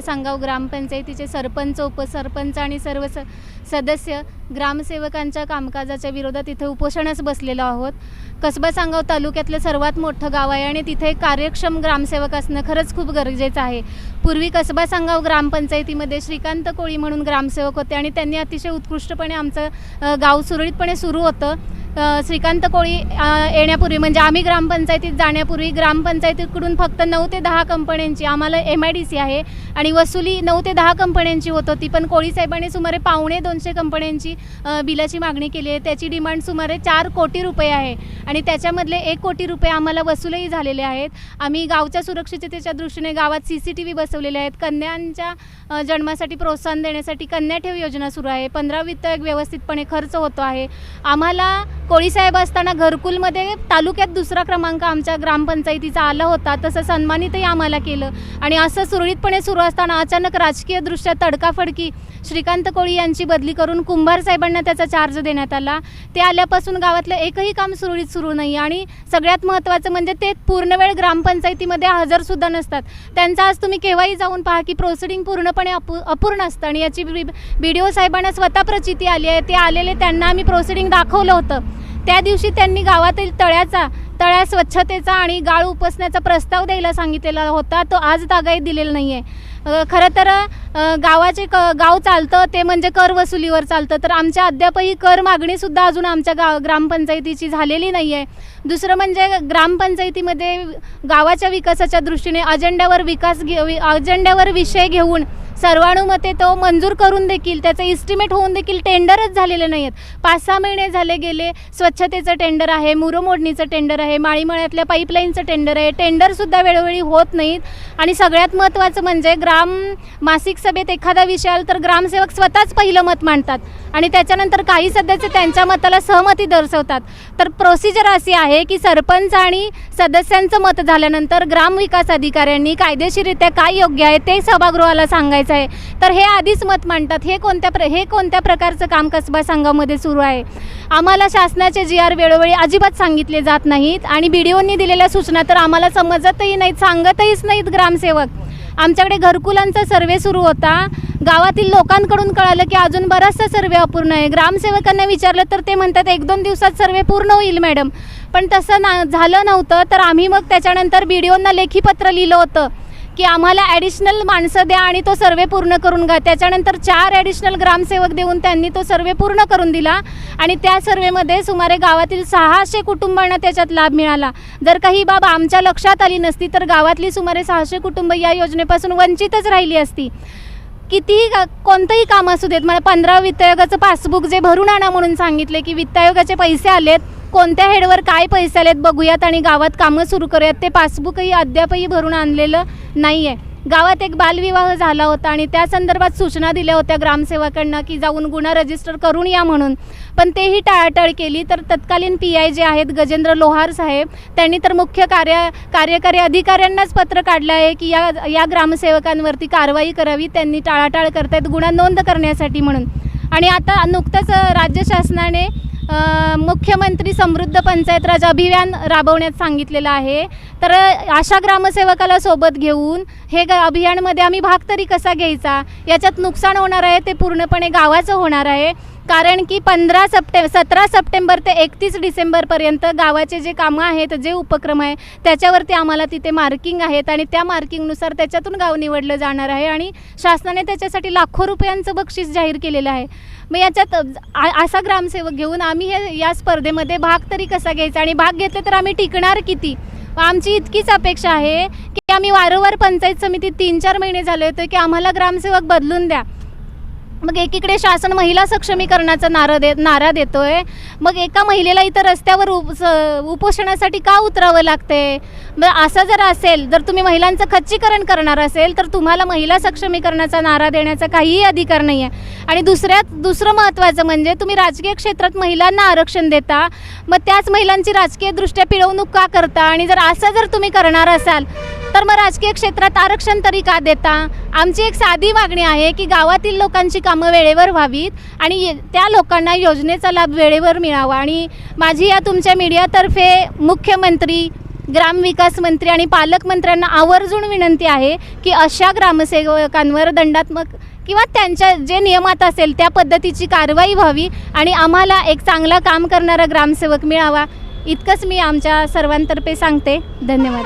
सांगाव ग्रामपंचायतीचे सरपंच उपसरपंच आणि सर्व स सदस्य ग्रामसेवकांच्या कामकाजाच्या विरोधात इथे उपोषणास बसलेलो आहोत. कसबा सांगाव तालुक्यातलं सर्वात मोठं गाव आहे आणि तिथे कार्यक्षम ग्रामसेवक असणं खरंच खूप गरजेचं आहे. पूर्वी कसबा सांगाव ग्रामपंचायतीमध्ये श्रीकांत कोळी म्हणून ग्रामसेवक होते आणि त्यांनी अतिशय उत्कृष्टपणे आमचं गाव सुरळीतपणे सुरू होतं. श्रीकांत कोळी येण्यापूर्वी म्हणजे आम्ही ग्रामपंचायतीत जाण्यापूर्वी ग्रामपंचायतीकडून फक्त नऊ ते दहा कंपन्यांची आम्हाला एम आय डी सी आहे आणि वसुली नऊ ते दहा कंपन्यांची होत होती पण कोळी साहेबांनी सुमारे पावणे दोनशे कंपन्यांची बिलाची मागणी केली आहे. त्याची डिमांड सुमारे चार कोटी रुपये आहे आणि त्याच्यामधले एक कोटी रुपये आम्हाला वसूलही झालेले आहेत. आम्ही गावच्या सुरक्षिततेच्या दृष्टीने गावात सी सी टी व्ही बसवलेले आहेत. कन्यांच्या जन्मासाठी प्रोत्साहन देण्यासाठी कन्या ठेव योजना सुरू आहे. पंधरा वित्त व्यवस्थितपणे खर्च होतो आहे. आम्हाला कोळीसाहेब असताना घरकुलमध्ये तालुक्यात दुसरा क्रमांक आमच्या ग्रामपंचायतीचा आला होता तसं सन्मानितही आम्हाला केलं. आणि असं सुरळीतपणे सुरू असताना अचानक राजकीय दृष्ट्या तडकाफडकी श्रीकांत कोळी यांची बदली करून कुंभार साहेबांना त्याचा चार्ज देण्यात आला. ते आल्यापासून गावातलं एकही काम सुरळीत सुरू नाही आणि सगळ्यात महत्त्वाचं म्हणजे ते पूर्ण वेळ ग्रामपंचायतीमध्ये हजरसुद्धा नसतात. त्यांचा आज तुम्ही केव्हाही जाऊन पहा की प्रोसिडिंग पूर्णपणे अपू अपूर्ण असतं आणि याची बी डी ओ साहेबांना स्वतः प्रचिती आली आहे. ते आलेले त्यांना आम्ही प्रोसिडिंग दाखवलं होतं. त्या दिवशी त्यांनी गावातील तळ्याचा तळ्या स्वच्छतेचा आणि गाळ उपसण्याचा प्रस्ताव द्यायला सांगितलेला होता. तो आज तागायत दिलेला नाही आहे खरं तर गावाचे क गाव चालतं ते म्हणजे कर वसुलीवर चालतं. तर आमच्या अद्यापही कर मागणीसुद्धा अजून आमच्या गाव ग्रामपंचायतीची झालेली नाही आहे दुसरं म्हणजे ग्रामपंचायतीमध्ये गावाच्या विकासाच्या दृष्टीने अजेंड्यावर विकास घे अजेंड्यावर विषय घेऊन सर्वानुमते तो मंजूर करून देखील त्याचं इस्टिमेट होऊन देखील टेंडरच झालेले नाही आहेत पाच सहा महिने झाले गेले स्वच्छतेचं टेंडर आहे मुरमोडणीचं टेंडर आहे माळीमळ्यातल्या पाईपलाईनचं टेंडर आहे टेंडरसुद्धा वेळोवेळी होत नाहीत. आणि सगळ्यात महत्त्वाचं म्हणजे ग्राम मासिक सभेत एखादा विषय आला तर ग्रामसेवक स्वतःच पहिलं मत मांडतात. आणि त्याच्यानंतर काही सदस्य त्यांच्या मताला सहमती दर्शवतात. तर प्रोसिजर अशी आहे की सरपंच आणि सदस्यांचं मत झाल्यानंतर ग्रामविकास अधिकाऱ्यांनी कायदेशीररित्या काय योग्य आहे ते सभागृहाला सांगायचं आहे. तर हे आधीच मत मांडतात. हे कोणत्या प्र हे कोणत्या प्रकारचं काम कसबा संघामध्ये सुरू आहे? आम्हाला शासनाचे जी आर वेळोवेळी अजिबात सांगितले जात नाहीत आणि बी डी ओनी दिलेल्या सूचना तर आम्हाला समजतही नाहीत सांगतहीच नाहीत ग्रामसेवक. आमच्याकडे घरकुलांचा सर्वे सुरू होता. गावातील लोकांकडून कळालं की अजून बराचसा सर्वे अपूर्ण आहे. ग्रामसेवकांना विचारलं तर ते म्हणतात एक दोन दिवसात सर्वे पूर्ण होईल मॅडम. पण तसं ना झालं नव्हतं. तर आम्ही मग त्याच्यानंतर बी डी ओंना लेखी पत्र लिहिलं होतं. की आम्हाला ॲडिशनल माणसं द्या आणि तो सर्वे पूर्ण करून घ्या. त्याच्यानंतर चार ॲडिशनल ग्रामसेवक देऊन त्यांनी तो सर्वे पूर्ण करून दिला. आणि त्या सर्वेमध्ये सुमारे गावातील सहाशे कुटुंबांना त्याच्यात लाभ मिळाला. जर काही बाब आमच्या लक्षात आली नसती तर गावातली सुमारे सहाशे कुटुंब या योजनेपासून वंचितच राहिली असती. कितीही का कोणतंही काम असू देत. मला पंधरा वित्त आयोगाचं पासबुक जे भरून आणा म्हणून सांगितले की वित्त आयोगाचे पैसे आलेत. कोणत्या हेडवर काय पैसे आलेत बघूयात आणि गावात कामं सुरू करूयात. ते पासबुकही अद्यापही भरून आणलेलं नाही आहे गावात एक बालविवाह झाला होता आणि त्या संदर्भात सूचना दिल्या होत्या ग्रामसेवकांना की जाऊन गुन्हा रजिस्टर करून या म्हणून. पण तेही टाळाटाळ केली. तर तत्कालीन पी आय जे आहेत गजेंद्र लोहार साहेब त्यांनी तर मुख्य कार्य कार्यकारी अधिकाऱ्यांनाच पत्र काढलं आहे की या या ग्रामसेवकांवरती कारवाई करावी त्यांनी टाळाटाळ करतायत गुन्हा नोंद करण्यासाठी म्हणून. आणि आता नुकतंच राज्य शासनाने मुख्यमंत्री समृद्ध पंचायत राज अभियान राबवण्यात सांगितलेलं आहे. तर अशा ग्रामसेवकाला सोबत घेऊन हे ग अभियानमध्ये आम्ही भाग तरी कसा घ्यायचा? याच्यात नुकसान होणार आहे ते पूर्णपणे गावाचं होणार आहे. कारण की पंधरा सप्टे सतरा सप्टेंबर ते एकतीस डिसेंबरपर्यंत गावाचे जे कामं आहेत जे उपक्रम आहे त्याच्यावरती आम्हाला तिथे मार्किंग आहेत आणि त्या मार्किंगनुसार त्याच्यातून गाव निवडलं जाणार आहे आणि शासनाने त्याच्यासाठी लाखो रुपयांचं बक्षीस जाहीर केलेलं आहे. मग याच्यात आ- असा ग्रामसेवक घेऊन आम्ही हे या स्पर्धेमध्ये भाग तरी कसा घ्यायचा? आणि भाग घेतले तर आम्ही टिकणार किती? आमची इतकीच अपेक्षा आहे की आम्ही वारंवार पंचायत समितीत तीन चार महिने झाले होते की आम्हाला ग्रामसेवक बदलून द्या. मग एकीकडे शासन महिला सक्षमीकरणाचा नारा दे नारा देतोय. मग एका महिलेला इथं रस्त्यावर उप स- उपोषणासाठी का उतरावं लागते मग असं जर असेल जर तुम्ही महिलांचं खच्चीकरण करणार असेल तर तुम्हाला महिला सक्षमीकरणाचा नारा देण्याचा काहीही अधिकार नाही आहे आणि दुसऱ्यात दुसरं महत्त्वाचं म्हणजे तुम्ही राजकीय क्षेत्रात महिलांना आरक्षण देता मग त्याच महिलांची राजकीयदृष्ट्या पिळवणूक का करता? आणि जर असं जर तुम्ही करणार असाल तर मग राजकीय क्षेत्रात आरक्षण तरी का देता? आमची एक साधी मागणी आहे की गावातील लोकांची कामं वेळेवर व्हावीत आणि ये- त्या लोकांना योजनेचा लाभ वेळेवर मिळावा. आणि माझी या तुमच्या मीडियातर्फे मुख्यमंत्री ग्रामविकास मंत्री आणि पालकमंत्र्यांना आवर्जून विनंती आहे की अशा ग्रामसेवकांवर दंडात्मक किंवा त्यांच्या जे नियमात असेल त्या पद्धतीची कारवाई व्हावी आणि आम्हाला एक चांगला काम करणारा ग्रामसेवक मिळावा. इतकंच मी आमच्या सर्वांतर्फे सांगते. धन्यवाद.